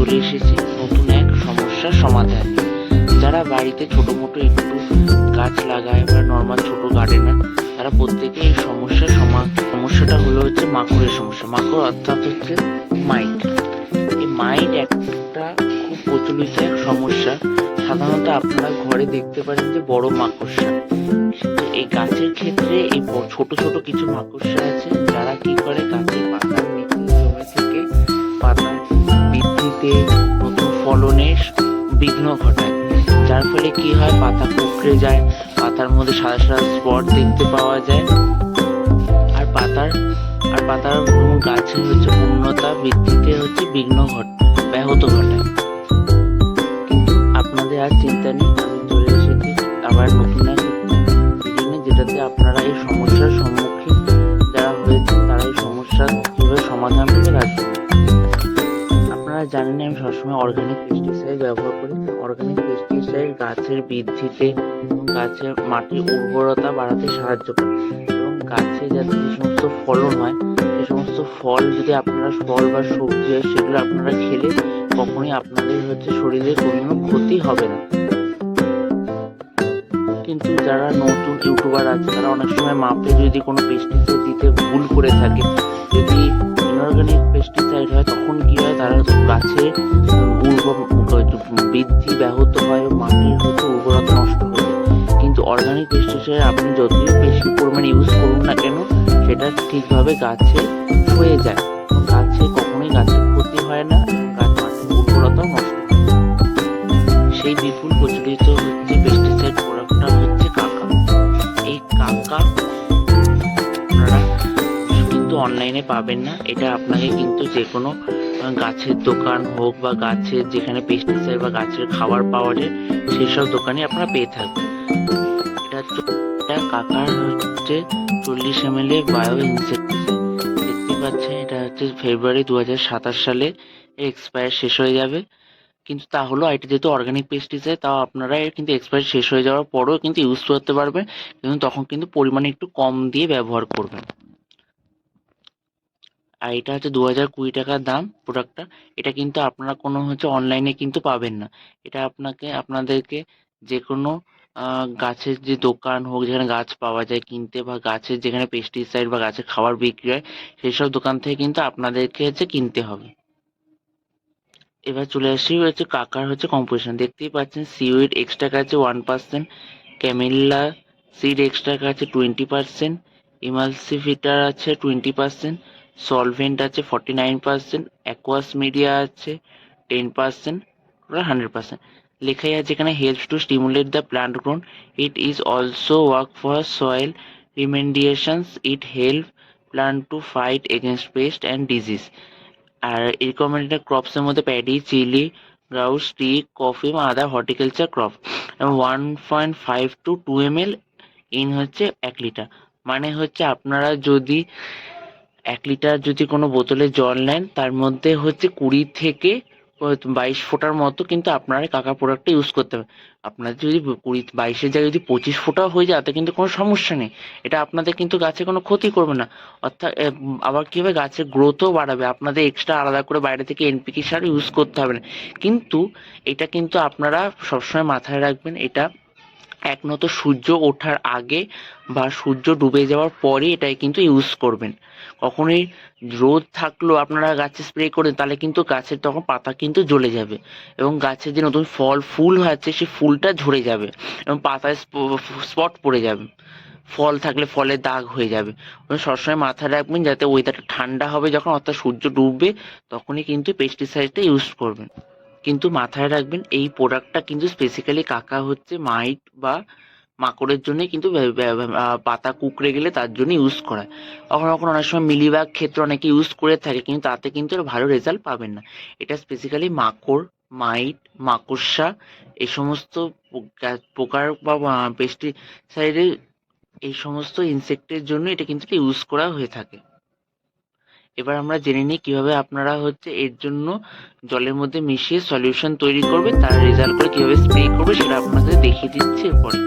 চলে এসেছি নতুন এক সমস্যার সমাধান। যারা বাড়িতে ছোটো মোটো একটু গাছ লাগায় বা নর্মাল ছোট গার্ডেনার তারা প্রত্যেকে এই সমস্যার সমা সমস্যাটা হলো হচ্ছে মাকড়ের সমস্যা। মাকড় অর্থাৎ হচ্ছে মাইট। এই মাইট একটা খুব প্রচলিত এক সমস্যা। সাধারণত আপনারা ঘরে দেখতে পারেন যে বড় মাকড়সা। এই গাছের ক্ষেত্রে এই ছোট ছোট কিছু মাকড়সা আছে, যারা কি করে গাছের পাতার বৃদ্ধিতে নতুন বিঘ্ন ঘটায়। যার ফলে কি হয়? পাতা কুকড়ে যায়, পাতার মধ্যে সাদা সাদা স্পট দেখতে পাওয়া যায়। আর পাতার আর পাতার গাছের হচ্ছে উন্নতা বৃদ্ধিতে হচ্ছে বিঘ্ন ঘট, ব্যাহত ঘটায়। কিন্তু আপনাদের আর চিন্তা নেই, আমি চলে এসেছি আবার নতুন এক যেটাতে আপনারা এই সমস্যার সম্মুখীন যারা হয়েছেন, তারা এই সমস্যার কীভাবে সমাধান করে রাখবেন। আপনারা জানেন আমি সবসময় অর্গানিক পেস্টিসাইড ব্যবহার করি। অর্গানিক পেস্টিসাইড গাছের বৃদ্ধিতে এবং গাছের মাটির উর্বরতা বাড়াতে সাহায্য করে। এবং গাছে যাতে যে সমস্ত ফলন হয়, সে সমস্ত ফল যদি আপনারা ফল বা সবজি হয়, সেগুলো আপনারা খেলে কখনোই আপনাদের হচ্ছে শরীরে কোনো ক্ষতি হবে না। কিন্তু যারা নতুন ইউটিউবার আছে, তারা অনেক সময় মাপে যদি কোনো পেস্টিসাইড দিতে ভুল করে থাকে। যদি ইনঅর্গানিক পেস্টিসাইড হয়, তখন কি হয়? তারা গাছে বৃদ্ধি ব্যাহত হয়, মাটির হচ্ছে উর্বরতা নষ্ট হয় কিন্তু অর্গানিক পেস্টিসাইড আপনি যতই বেশি পরিমাণে ইউজ করুন না কেন, সেটা ঠিকভাবে গাছে হয়ে যায়। গাছে কখনোই গাছের ক্ষতি হয় না, গাছ মাটির উর্বরতাও নষ্ট হয়। সেই বিপুল প্রচলিত অনলাইনে পাবেন না। এটা আপনাকে কিন্তু যে কোনো গাছের দোকান হোক বা গাছের যেখানে পেস্টিসাইড বা গাছের খাবার পাওয়া যায়, সেসব দোকানে আপনারা পেয়ে থাকবেন। এটা এটা কাকার হচ্ছে চল্লিশ এম এল এর বায়ো ইনসেক্টিসাইড দেখতে পাচ্ছেন, এটা হচ্ছে ফেব্রুয়ারি দু হাজার সাতাশ সালে এক্সপায়ার শেষ হয়ে যাবে। কিন্তু তা হলো এটা যেহেতু অর্গানিক পেস্টিসাইড তাও আপনারা কিন্তু এক্সপায়ার শেষ হয়ে যাওয়ার পরেও কিন্তু ইউজ করতে পারবেন। কিন্তু তখন কিন্তু পরিমাণে একটু কম দিয়ে ব্যবহার করবেন। আর এটা হচ্ছে দু হাজার কুড়ি টাকার দাম প্রোডাক্টটা এটা কিন্তু আপনারা কোনো হচ্ছে অনলাইনে কিন্তু পাবেন না। এটা আপনাকে, আপনাদেরকে যে কোনো গাছের যে দোকান হোক, যেখানে গাছ পাওয়া যায় কিনতে বা গাছের যেখানে পেস্টিসাইড বা গাছের খাবার বিক্রি হয় সেই সব দোকান থেকে কিন্তু আপনাদেরকে হচ্ছে কিনতে হবে। এবার চলে আসি হচ্ছে কাকার হচ্ছে কম্পোজিশন দেখতেই পাচ্ছেন সিউইড এক্সট্রা আছে one percent camellia seed extra আছে টোয়েন্টি পার্সেন্ট ইমালসিফিটার আছে টোয়েন্টি পার্সেন্ট সলভেন্ট আছে forty nine percent aqueous media আছে টেন পার্সেন্ট ওরা হান্ড্রেড পার্সেন্ট লেখাই আছে এখানে helps to stimulate the plant grown it is also work for soil remediations it help plant to fight against pest and disease R recommended ক্রপসের মধ্যে paddy chilli গ্রাউস tea coffee এবং other horticulture crop এবং one point five to two M L in হচ্ছে এক litre মানে হচ্ছে আপনারা যদি এক লিটার যদি কোনো বোতলে জল নেন, তার মধ্যে হচ্ছে কুড়ি থেকে বাইশ ফোঁটার মতো কিন্তু আপনারা কাকা প্রোডাক্টটা ইউজ করতে হবে। আপনাদের যদি কুড়ি বাইশের জায়গায় যদি পঁচিশ ফোঁটাও হয়ে যায়, তাতে কিন্তু কোনো সমস্যা নেই। এটা আপনাদের কিন্তু গাছে কোনো ক্ষতি করবে না। অর্থাৎ আবার কি হবে গাছের গ্রোথও বাড়াবে? আপনাদের এক্সট্রা আলাদা করে বাইরে থেকে এনপিকে সার ইউজ করতে হবে না। কিন্তু এটা কিন্তু আপনারা সবসময় মাথায় রাখবেন, এটা এক নত সূর্য ওঠার আগে বা সূর্য ডুবে যাওয়ার পরে এটাই কিন্তু ইউজ করবেন। কখনোই রোদ থাকলেও আপনারা গাছে স্প্রে করেন, তাহলে কিন্তু গাছের তখন পাতা কিন্তু জ্বলে যাবে এবং গাছের যে নতুন ফল, ফুল হচ্ছে সেই ফুলটা ঝরে যাবে এবং পাতায় স্পট পড়ে যাবে। ফল থাকলে ফলের দাগ হয়ে যাবে। সবসময় মাথায় রাখবেন যাতে ওয়েদারটা ঠান্ডা হবে যখন, অর্থাৎ সূর্য ডুববে, তখনই কিন্তু পেস্টিসাইডটা ইউজ করবেন। কিন্তু মাথায় রাখবেন, এই প্রোডাক্টটা কিন্তু স্পেসিক্যালি কাকা হচ্ছে মাইট বা মাকড়ের জন্যই কিন্তু পাতা কুকড়ে গেলে তার জন্য ইউজ করা কখনো কখনো অনেক সময় মিলিবাগ ক্ষেত্রে অনেকে ইউজ করে থাকে, কিন্তু তাতে কিন্তু ভালো রেজাল্ট পাবেন না। এটা স্পেসিক্যালি মাকড় মাইট মাকড়সা এই সমস্ত পোকা- পোকার বা পেস্টিসাইডের এই সমস্ত ইনসেক্টের জন্য এটা কিন্তু ইউজ করা হয়ে থাকে। এবার আমরা জেনে নিই কীভাবে আপনারা হচ্ছে এর জন্য জলের মধ্যে মিশিয়ে সলিউশন তৈরি করবে, তার রেজাল্ট করে কীভাবে স্প্রে করবে সেটা আপনাদের দেখিয়ে দিচ্ছি এরপরে।